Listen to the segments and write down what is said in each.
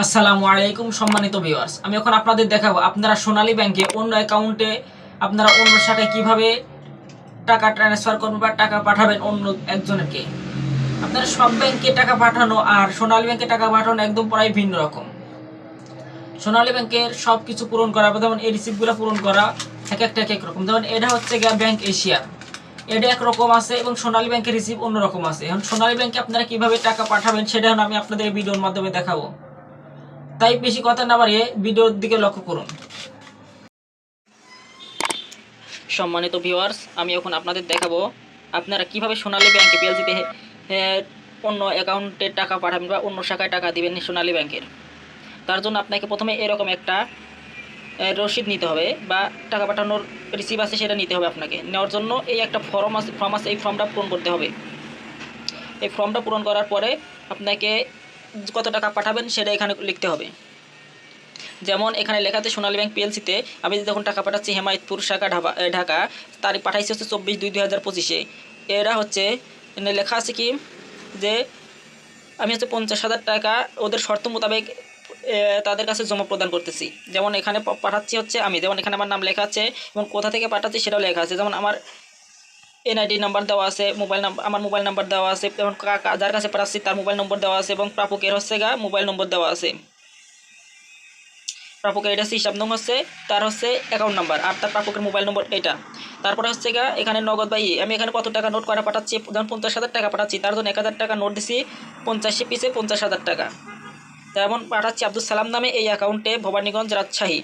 আসসালামু আলাইকুম, সম্মানিত ভিউয়ার্স আমি এখন আপনাদের দেখাবো আপনারা সোনালী ব্যাংকে অন্য অ্যাকাউন্টে আপনারা অন্য শাখায় কীভাবে টাকা ট্রান্সফার করবেন বা টাকা পাঠাবেন অন্য একজনকে। আপনারা সব ব্যাংকে টাকা পাঠানো আর সোনালী ব্যাংকে টাকা পাঠানো একদম প্রায় ভিন্ন রকম। সোনালী ব্যাংকের সব কিছু পূরণ করা, যেমন এই রিসিপ্টগুলো পূরণ করা, এক একটা এক এক রকম। যেমন এটা হচ্ছে গিয়া ব্যাংক এশিয়া। এটা একরকম আছে এবং সোনালী ব্যাংকের রিসিপ্ট অন্যরকম আছে। এখন সোনালী ব্যাংকে আপনারা কীভাবে টাকা পাঠাবেন সেটা আমি আপনাদের ভিডিওর মাধ্যমে দেখাবো। তাই বেশি কথা না বাড়িয়ে ভিডিওর দিকে লক্ষ্য করুন। সম্মানিত ভিউয়ার্স আমি এখন আপনাদের দেখাবো আপনারা কীভাবে সোনালী ব্যাংকে পিএলসিতে অন্য অ্যাকাউন্টে টাকা পাঠাবেন বা অন্য শাখায় টাকা দিবেন সোনালী ব্যাংকের। তার জন্য আপনাকে প্রথমে এরকম একটা রসিদ নিতে হবে বা টাকা পাঠানোর রিসিভ আছে সেটা নিতে হবে আপনাকে। নেওয়ার জন্য এই একটা ফর্ম আছে ফর্ম আছে, এই ফর্মটা পূরণ করতে হবে। এই ফর্মটা পূরণ করার পরে আপনাকে কত টাকা পাঠাবেন সেটা এখানে লিখতে হবে। যেমন এখানে লেখা আছে সোনালী ব্যাংক পিএলসিতে আমি যখন টাকা পাঠাচ্ছি হেমায়তপুর শাখা এ, ঢাকা তার পাঠাইছি হচ্ছে চব্বিশ দুই দুই হাজার পঁচিশে। এরা হচ্ছে লেখা আছে কি যে আমি হচ্ছে পঞ্চাশ হাজার টাকা ওদের শর্ত মোতাবেক তাদের কাছে জমা প্রদান করতেছি। যেমন এখানে পাঠাচ্ছি হচ্ছে আমি যেমন এখানে আমার নাম লেখা আছে এবং কোথা থেকে পাঠাচ্ছি সেটাও লেখা আছে। যেমন আমার এনআইডি নাম্বার দেওয়া আছে, মোবাইল নাম্বার আমার মোবাইল নাম্বার দেওয়া আছে এবং যার কাছে পাঠাচ্ছি তার মোবাইল নম্বর দেওয়া আছে এবং প্রাপকের হচ্ছে গা মোবাইল নম্বর দেওয়া আছে। প্রাপকের এটা হচ্ছে হিসাব নম্বর হচ্ছে, তার হচ্ছে অ্যাকাউন্ট নাম্বার আর তার প্রাপকের মোবাইল নম্বর এটা। তারপরে হচ্ছে গা এখানে নগদ বা আমি এখানে কত টাকা নোট করা পাঠাচ্ছি, যেমন পঞ্চাশ হাজার টাকা পাঠাচ্ছি, তার জন্য এক হাজার টাকা নোট দিছি, পঞ্চাশে পিসে পঞ্চাশ হাজার টাকা। যেমন পাঠাচ্ছি আব্দুল সালাম নামে এই অ্যাকাউন্টে ভবানীগঞ্জ রাজশাহী।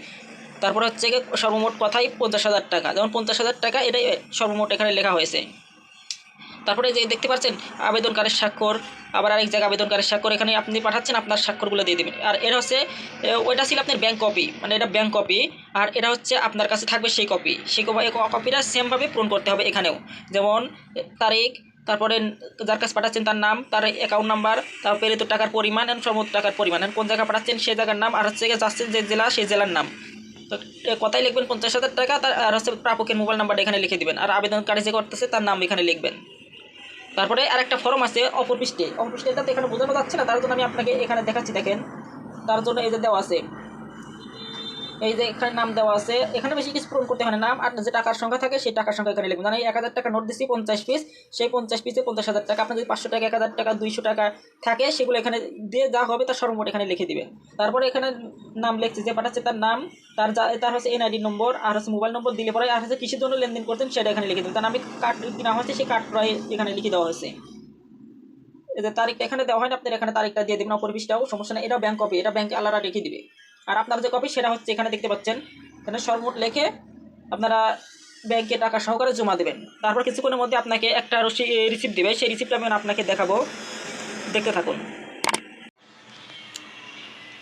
তারপর হচ্ছে গিয়ে সর্বমোট কথাই পঞ্চাশ হাজার টাকা। যেমন পঞ্চাশ হাজার টাকা এটাই সর্বমোট এখানে লেখা হয়েছে। তারপরে যে দেখতে পাচ্ছেন, আবেদনকারীর স্বাক্ষর, আবার আরেক জায়গায় আবেদনকারীর স্বাক্ষর, এখানে আপনি পাঠাচ্ছেন, আপনার স্বাক্ষরগুলো দিয়ে দেবেন। আর এটা হচ্ছে ওইটা ছিল আপনার ব্যাংক কপি মানে এটা ব্যাংক কপি আর এটা হচ্ছে আপনার কাছে থাকবে সেই কপি সেই কপি কপিটা সেমভাবে পূরণ করতে হবে এখানেও। যেমন তারিখ, তারপরে যার কাছে পাঠাচ্ছেন তার নাম, তার অ্যাকাউন্ট নাম্বার তার প্রেরিত টাকার পরিমাণ এবং সমস্ত টাকার পরিমাণ। কোন জায়গায় পাঠাচ্ছেন সেই জায়গার নাম, আর হচ্ছে যাচ্ছেন যে জেলা, সেই জেলার নাম। তো কথাই লিখবেন পঞ্চাশ হাজার টাকা, তার, আর হচ্ছে প্রাপকের মোবাইল নাম্বারটা এখানে লিখে দেবেন। আর আবেদনকারী যে করতেছে, তার নাম এখানে লিখবেন। তারপরে আর একটা ফর্ম আছে, অপর পৃষ্ঠে। অপর তো এখানে বোঝানো যাচ্ছে না, তার জন্য আমি আপনাকে এখানে দেখাচ্ছি, দেখেন। তার জন্য এই যে দেওয়া আছে এই যে এখানে নাম দেওয়া আছে, এখানে বেশি কিছু পূরণ করতে হয় না। নাম আর যে টাকার সংখ্যা থাকে, সেই টাকার সংখ্যা এখানে লিখবেন মানে এক হাজার টাকা নোট দিচ্ছি পঞ্চাশ পিস সেই পঞ্চাশ পিসে পঞ্চাশ হাজার টাকা। আপনার যদি পাঁচশো টাকা, এক হাজার টাকা, দুইশো টাকা থাকে, সেগুলো এখানে দিয়ে যা হবে, তার সর্বমোট এখানে লিখে দিবেন তারপরে এখানে নাম লিখছে, যে পাঠাচ্ছে তার নাম, তার যা, তার হচ্ছে এনআইডি নম্বর আর হচ্ছে মোবাইল নম্বর দিলে পরে, আর হচ্ছে কিসের জন্য লেনদেন করতেন সেটা এখানে লিখে দেবেন। তার আমি কার্ড কিনা হচ্ছে সেই কার্ড প্রায় এখানে লিখে দেওয়া হয়েছে। যে তারিখটা এখানে দেওয়া হয় না, আপনার এখানে তারিখটা দিয়ে দেবেন অপর পৃষ্ঠাও সমস্যা নেই। এটা ব্যাংক কপি এটা ব্যাংকে আলাদা রেখে দিবে। আর আপনার যে কপি সেটা হচ্ছে এখানে দেখতে পাচ্ছেন। এখানে সর্বমোট লেখে আপনারা ব্যাংকে টাকা সহকারে জমা দেবেন। তারপর কিছুক্ষণের মধ্যে আপনাকে একটা রিসিপ্ট দেবে। সেই রিসিপ্টটা আমি আপনাকে দেখাবো। দেখতে থাকুন।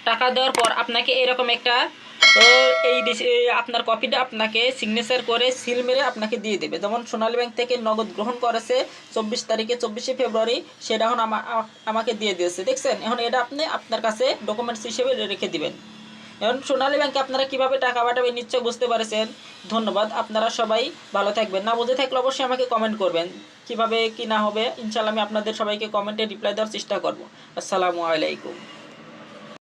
টাকা দেওয়ার পর আপনাকে এরকম একটা এই আপনার কপিটা আপনাকে সিগনেচার করে সিল মেরে আপনাকে দিয়ে দেবে। যেমন সোনালী ব্যাংক থেকে নগদ গ্রহণ করেছে চব্বিশ তারিখে চব্বিশে ফেব্রুয়ারি, সেটা এখন আমা- আমাকে দিয়ে দিয়েছে। দেখছেন? এখন এটা আপনি আপনার কাছে ডকুমেন্টস হিসেবে রেখে দিবেন। এখন সোনালী ব্যাংকে আপনারা কীভাবে টাকা পাঠাবেন নিশ্চয় বুঝতে পারছেন। ধন্যবাদ, আপনারা সবাই ভালো থাকবেন। না বুঝে থাকলে অবশ্যই আমাকে কমেন্ট করবেন। কীভাবে কি না হবে ইনশাল্লাহ আমি আপনাদের সবাইকে কমেন্টে রিপ্লাই দেওয়ার চেষ্টা করব। আসসালামু আলাইকুম।